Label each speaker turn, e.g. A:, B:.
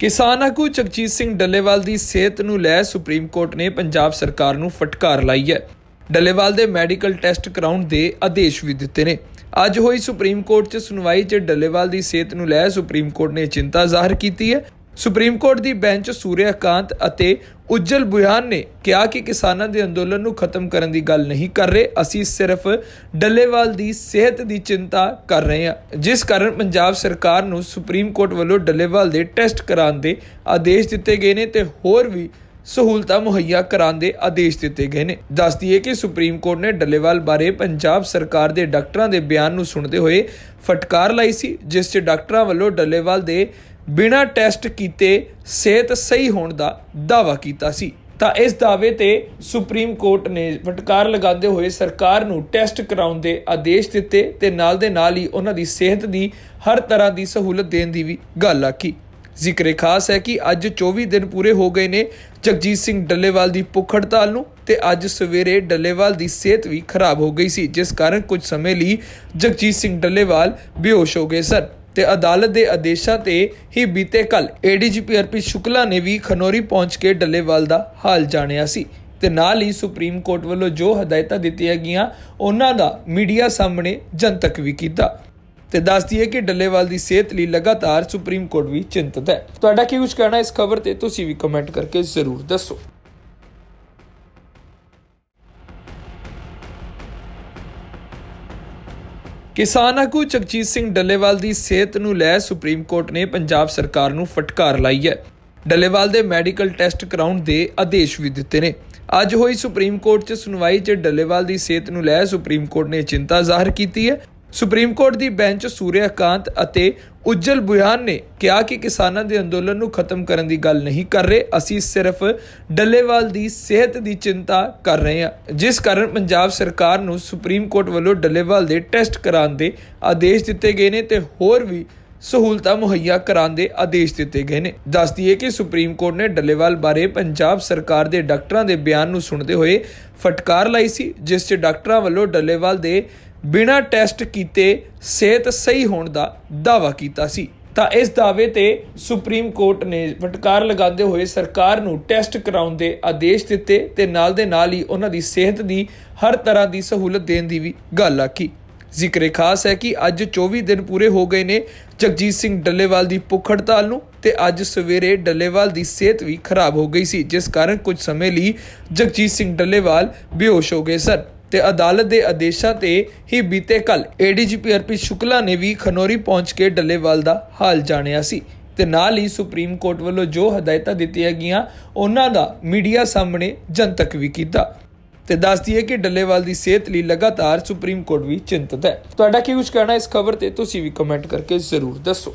A: ਕਿਸਾਨ ਆਗੂ ਜਗਜੀਤ ਸਿੰਘ ਡੱਲੇਵਾਲ ਦੀ ਸਿਹਤ ਨੂੰ ਲੈ ਸੁਪਰੀਮ ਕੋਰਟ ਨੇ ਪੰਜਾਬ ਸਰਕਾਰ ਨੂੰ ਫਟਕਾਰ ਲਾਈ ਹੈ। ਡੱਲੇਵਾਲ ਦੇ ਮੈਡੀਕਲ ਟੈਸਟ ਕਰਾਉਣ ਦੇ ਆਦੇਸ਼ ਵੀ ਦਿੱਤੇ ਨੇ। ਅੱਜ ਹੋਈ ਸੁਪਰੀਮ ਕੋਰਟ 'ਚ ਸੁਣਵਾਈ 'ਚ ਡੱਲੇਵਾਲ ਦੀ ਸਿਹਤ ਨੂੰ ਲੈ ਸੁਪਰੀਮ ਕੋਰਟ ਨੇ ਚਿੰਤਾ ਜ਼ਾਹਰ ਕੀਤੀ ਹੈ। ਸੁਪਰੀਮ ਕੋਰਟ ਦੀ ਬੈਂਚ ਸੂਰਿਆਕਾਂਤ ਅਤੇ ਉੱਜਲ ਬੁਹਾਨ ਨੇ ਕਿਹਾ ਕਿ ਕਿਸਾਨਾਂ ਦੇ ਅੰਦੋਲਨ ਨੂੰ ਖਤਮ ਕਰਨ ਦੀ ਗੱਲ ਨਹੀਂ ਕਰ ਰਹੇ। ਅਸੀਂ ਸਿਰਫ ਡੱਲੇਵਾਲ ਦੀ ਸਿਹਤ ਦੀ ਚਿੰਤਾ ਕਰ ਰਹੇ ਹਾਂ। ਜਿਸ ਕਾਰਨ ਪੰਜਾਬ ਸਰਕਾਰ ਨੂੰ ਸੁਪਰੀਮ ਕੋਰਟ ਵੱਲੋਂ ਡੱਲੇਵਾਲ ਦੇ ਟੈਸਟ ਕਰਾਉਣ ਦੇ ਆਦੇਸ਼ ਦਿੱਤੇ ਗਏ ਨੇ ਤੇ ਹੋਰ ਵੀ ਸਹੂਲਤਾਂ ਮੁਹੱਈਆ ਕਰਾਉਣ ਦੇ ਆਦੇਸ਼ ਦਿੱਤੇ ਗਏ ਨੇ। ਦੱਸਦੀ ਹੈ ਕਿ ਸੁਪਰੀਮ ਕੋਰਟ ਨੇ ਡੱਲੇਵਾਲ ਬਾਰੇ ਪੰਜਾਬ ਸਰਕਾਰ ਦੇ ਡਾਕਟਰਾਂ ਦੇ ਬਿਆਨ ਨੂੰ ਸੁਣਦੇ ਹੋਏ ਫਟਕਾਰ ਲਾਈ ਸੀ, ਜਿਸ 'ਚ ਡਾਕਟਰਾਂ ਵੱਲੋਂ ਡੱਲੇਵਾਲ ਦੇ ਬਿਨਾਂ ਟੈਸਟ ਕੀਤੇ ਸਿਹਤ ਸਹੀ ਹੋਣ ਦਾ ਦਾਅਵਾ ਕੀਤਾ ਸੀ। ਤਾਂ ਇਸ ਦਾਅਵੇ ਤੇ ਸੁਪਰੀਮ ਕੋਰਟ ਨੇ ਫਟਕਾਰ ਲਗਾਉਂਦੇ ਹੋਏ ਸਰਕਾਰ ਨੂੰ ਟੈਸਟ ਕਰਾਉਣ ਦੇ ਆਦੇਸ਼ ਦਿੱਤੇ ਤੇ ਨਾਲ ਦੇ ਨਾਲ ਹੀ ਉਹਨਾਂ ਦੀ ਸਿਹਤ ਦੀ ਹਰ ਤਰ੍ਹਾਂ ਦੀ ਸਹੂਲਤ ਦੇਣ ਦੀ ਵੀ ਗੱਲ ਆਖੀ। ਜ਼ਿਕਰੇ ਖਾਸ ਹੈ ਕਿ ਅੱਜ 24 ਦਿਨ ਪੂਰੇ ਹੋ ਗਏ ਨੇ ਜਗਜੀਤ ਸਿੰਘ ਡੱਲੇਵਾਲ ਦੀ ਭੁੱਖ ਹੜਤਾਲ ਨੂੰ ਤੇ ਅੱਜ ਸਵੇਰੇ ਡੱਲੇਵਾਲ ਦੀ ਸਿਹਤ ਵੀ ਖਰਾਬ ਹੋ ਗਈ ਸੀ, ਜਿਸ ਕਾਰਨ ਕੁਝ ਸਮੇਂ ਲਈ ਜਗਜੀਤ ਸਿੰਘ ਡੱਲੇਵਾਲ ਬੇਹੋਸ਼ ਹੋ ਗਏ ਸਨ। ਤੇ ਅਦਾਲਤ ਦੇ ਆਦੇਸ਼ਾਂ ਤੇ ਹੀ ਬੀਤੇ ਕੱਲ ਏਡੀਜੀਪੀ ਅਰਪੀ ਸ਼ੁਕਲਾ ਨੇ ਵੀ ਖਨੌਰੀ ਪਹੁੰਚ ਕੇ ਡੱਲੇਵਾਲ ਦਾ ਹਾਲ ਜਾਣਿਆ ਸੀ ਤੇ ਨਾਲ ਹੀ ਸੁਪਰੀਮ ਕੋਰਟ ਵੱਲੋਂ ਜੋ ਹਦਾਇਤਾਂ ਦਿੱਤੀਆਂ ਗਈਆਂ, ਉਹਨਾਂ ਦਾ ਮੀਡੀਆ ਸਾਹਮਣੇ ਜਨਤਕ ਵੀ ਕੀਤਾ। ਤੇ ਦੱਸਦੀ ਹੈ ਕਿ ਡੱਲੇਵਾਲ ਦੀ ਸਿਹਤ ਲਈ ਲਗਾਤਾਰ ਸੁਪਰੀਮ ਕੋਰਟ ਵੀ ਚਿੰਤਤ ਹੈ। ਤੁਹਾਡਾ ਕੀ ਕੁਝ ਕਹਿਣਾ ਇਸ ਖਬਰ ਤੇ? ਤੁਸੀਂ ਵੀ ਕਮੈਂਟ ਕਰਕੇ ਜ਼ਰੂਰ ਦੱਸੋ। ਕਿਸਾਨ ਆਗੂ ਜਗਜੀਤ ਸਿੰਘ ਡੱਲੇਵਾਲ ਦੀ ਸਿਹਤ ਨੂੰ ਲੈ ਸੁਪਰੀਮ ਕੋਰਟ ਨੇ ਪੰਜਾਬ ਸਰਕਾਰ ਨੂੰ ਫਟਕਾਰ ਲਾਈ ਹੈ। ਡੱਲੇਵਾਲ ਦੇ ਮੈਡੀਕਲ ਟੈਸਟ ਕਰਾਉਣ ਦੇ ਆਦੇਸ਼ ਵੀ ਦਿੱਤੇ ਨੇ। ਅੱਜ ਹੋਈ ਸੁਪਰੀਮ ਕੋਰਟ 'ਚ ਸੁਣਵਾਈ 'ਚ ਡੱਲੇਵਾਲ ਦੀ ਸਿਹਤ ਨੂੰ ਲੈ ਸੁਪਰੀਮ ਕੋਰਟ ਨੇ ਚਿੰਤਾ ਜ਼ਾਹਰ ਕੀਤੀ ਹੈ। ਸੁਪਰੀਮ ਕੋਰਟ ਦੀ ਬੈਂਚ ਸੂਰਿਆਕਾਂਤ ਅਤੇ ਉੱਜਲ ਬੁਆਨ ਨੇ ਕਿਹਾ ਕਿ ਕਿਸਾਨਾਂ ਦੇ ਅੰਦੋਲਨ ਨੂੰ ਖਤਮ ਕਰਨ ਦੀ ਗੱਲ ਨਹੀਂ ਕਰ ਰਹੇ। ਅਸੀਂ ਸਿਰਫ ਡੱਲੇਵਾਲ ਦੀ ਸਿਹਤ ਦੀ ਚਿੰਤਾ ਕਰ ਰਹੇ ਹਾਂ। ਜਿਸ ਕਾਰਨ ਪੰਜਾਬ ਸਰਕਾਰ ਨੂੰ ਸੁਪਰੀਮ ਕੋਰਟ ਵੱਲੋਂ ਡੱਲੇਵਾਲ ਦੇ ਟੈਸਟ ਕਰਾਉਣ ਦੇ ਆਦੇਸ਼ ਦਿੱਤੇ ਗਏ ਨੇ ਤੇ ਹੋਰ ਵੀ ਸਹੂਲਤਾਂ ਮੁਹੱਈਆ ਕਰਾਉਣ ਦੇ ਆਦੇਸ਼ ਦਿੱਤੇ ਗਏ ਨੇ। ਦੱਸਦੀ ਹੈ ਕਿ ਸੁਪਰੀਮ ਕੋਰਟ ਨੇ ਡੱਲੇਵਾਲ ਬਾਰੇ ਪੰਜਾਬ ਸਰਕਾਰ ਦੇ ਡਾਕਟਰਾਂ ਦੇ ਬਿਆਨ ਨੂੰ ਸੁਣਦੇ ਹੋਏ ਫਟਕਾਰ ਲਾਈ ਸੀ, ਜਿਸ 'ਚ ਡਾਕਟਰਾਂ ਵੱਲੋਂ ਡੱਲੇਵਾਲ ਦੇ ਬਿਨਾਂ ਟੈਸਟ ਕੀਤੇ ਸਿਹਤ ਸਹੀ ਹੋਣ ਦਾ ਦਾਅਵਾ ਕੀਤਾ ਸੀ। ਤਾਂ ਇਸ ਦਾਅਵੇ ਤੇ ਸੁਪਰੀਮ ਕੋਰਟ ਨੇ ਫਟਕਾਰ ਲਗਾਉਂਦੇ ਹੋਏ ਸਰਕਾਰ ਨੂੰ ਟੈਸਟ ਕਰਾਉਣ ਦੇ ਆਦੇਸ਼ ਦਿੱਤੇ ਤੇ ਨਾਲ ਦੇ ਨਾਲ ਹੀ ਉਹਨਾਂ ਦੀ ਸਿਹਤ ਦੀ ਹਰ ਤਰ੍ਹਾਂ ਦੀ ਸਹੂਲਤ ਦੇਣ ਦੀ ਵੀ ਗੱਲ ਆਖੀ। ਜ਼ਿਕਰੇ ਖਾਸ ਹੈ ਕਿ ਅੱਜ 24 ਦਿਨ ਪੂਰੇ ਹੋ ਗਏ ਨੇ ਜਗਜੀਤ ਸਿੰਘ ਡੱਲੇਵਾਲ ਦੀ ਭੁੱਖ ਹੜਤਾਲ ਨੂੰ ਤੇ ਅੱਜ ਸਵੇਰੇ ਡੱਲੇਵਾਲ ਦੀ ਸਿਹਤ ਵੀ ਖਰਾਬ ਹੋ ਗਈ ਸੀ, ਜਿਸ ਕਾਰਨ ਕੁਝ ਸਮੇਂ ਲਈ ਜਗਜੀਤ ਸਿੰਘ ਡੱਲੇਵਾਲ ਬੇਹੋਸ਼ ਹੋ ਗਏ ਸਨ। ਤੇ ਅਦਾਲਤ ਦੇ ਆਦੇਸ਼ਾਂ ਤੇ ਹੀ ਬੀਤੇ ਕੱਲ ਏਡੀਜੀਪੀ ਅਰਪੀ ਸ਼ੁਕਲਾ ਨੇ ਵੀ ਖਨੌਰੀ ਪਹੁੰਚ ਕੇ ਡੱਲੇਵਾਲ ਦਾ ਹਾਲ ਜਾਣਿਆ ਸੀ ਤੇ ਨਾਲ ਹੀ ਸੁਪਰੀਮ ਕੋਰਟ ਵੱਲੋਂ ਜੋ ਹਦਾਇਤਾਂ ਦਿੱਤੀਆਂ ਗਈਆਂ, ਉਹਨਾਂ ਦਾ ਮੀਡੀਆ ਸਾਹਮਣੇ ਜਨਤਕ ਵੀ ਕੀਤਾ। ਤੇ ਦੱਸਦੀ ਹੈ ਕਿ ਡੱਲੇਵਾਲ ਦੀ ਸਿਹਤ ਲਈ ਲਗਾਤਾਰ ਸੁਪਰੀਮ ਕੋਰਟ ਵੀ ਚਿੰਤਤ ਹੈ। ਤੁਹਾਡਾ ਕੀ ਕੁਝ ਕਹਿਣਾ ਇਸ ਖਬਰ ਤੇ ਤੁਸੀਂ ਵੀ ਕਮੈਂਟ ਕਰਕੇ ਜ਼ਰੂਰ ਦੱਸੋ।